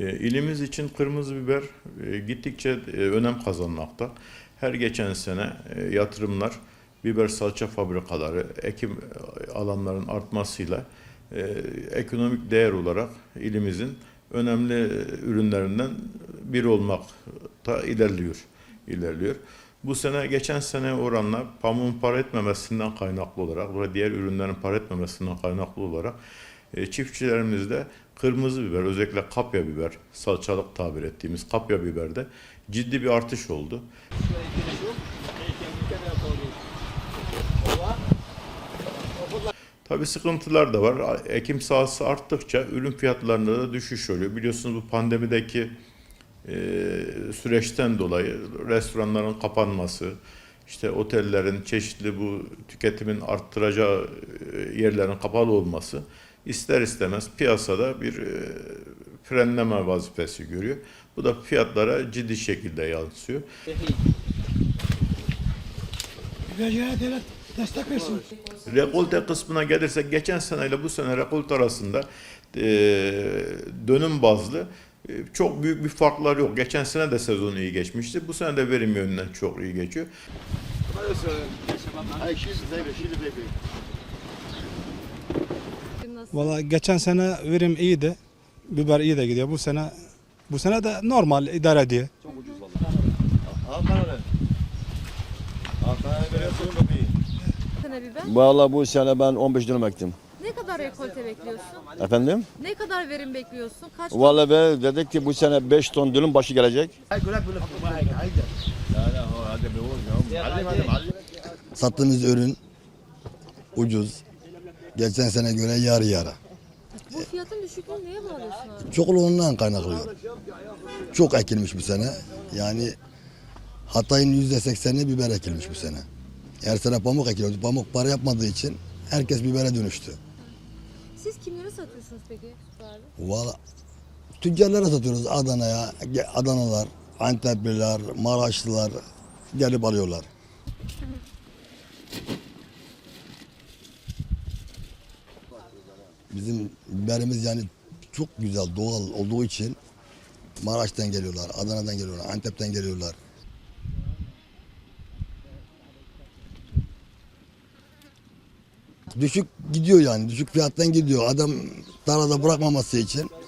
İlimiz için kırmızı biber e, gittikçe e, önem kazanmakta. Her geçen sene e, yatırımlar, biber salça fabrikaları, ekim e, alanların artmasıyla e, ekonomik değer olarak ilimizin önemli e, ürünlerinden biri olmakta ilerliyor. ilerliyor. Bu sene geçen sene oranla pamuğun para etmemesinden kaynaklı olarak ve diğer ürünlerin para etmemesinden kaynaklı olarak e, çiftçilerimizde kırmızı biber, özellikle kapya biber, salçalık tabir ettiğimiz kapya biberde ciddi bir artış oldu. Tabii sıkıntılar da var. Ekim sahası arttıkça ürün fiyatlarında da düşüş oluyor. Biliyorsunuz bu pandemideki e, süreçten dolayı restoranların kapanması, işte otellerin çeşitli bu tüketimin arttıracağı e, yerlerin kapalı olması ister istemez piyasada bir e, frenleme vazifesi görüyor. Bu da fiyatlara ciddi şekilde yansıyor. Devlet destek versin. Rekolte kısmına gelirsek geçen seneyle bu sene rekolte arasında e, dönüm bazlı e, çok büyük bir farklar yok. Geçen sene de sezon iyi geçmişti. Bu sene de verim yönünden çok iyi geçiyor. Nasıl? Valla geçen sene verim iyiydi. Biber iyi de gidiyor. Bu sene bu sene de normal idare ediyor. Sene biber. Vallahi bu sene ben 15 dönüm ektim. Ne kadar rekolte bekliyorsun? Efendim? Ne kadar verim bekliyorsun? Kaç Vallahi be dedik ki bu sene 5 ton dönüm başı gelecek. Sattığımız ürün ucuz. Geçen sene göre yarı yarı. Bu fiyatın düşüklüğünü neye bağlıyorsun abi? Çokluğundan kaynaklıyor. Çok ekilmiş bu sene. Yani Hatay'ın yüzde sekseni biber ekilmiş bu sene. Her sene pamuk ekiliyordu. Pamuk para yapmadığı için herkes bibere dönüştü. Siz kimlere satıyorsunuz peki? Valla tüccarlara satıyoruz Adana'ya. Adanalar, Antepliler, Maraşlılar gelip alıyorlar. Bizim biberimiz yani çok güzel doğal olduğu için Maraş'tan geliyorlar, Adana'dan geliyorlar, Antep'ten geliyorlar. Düşük gidiyor yani, düşük fiyattan gidiyor. Adam tarlada bırakmaması için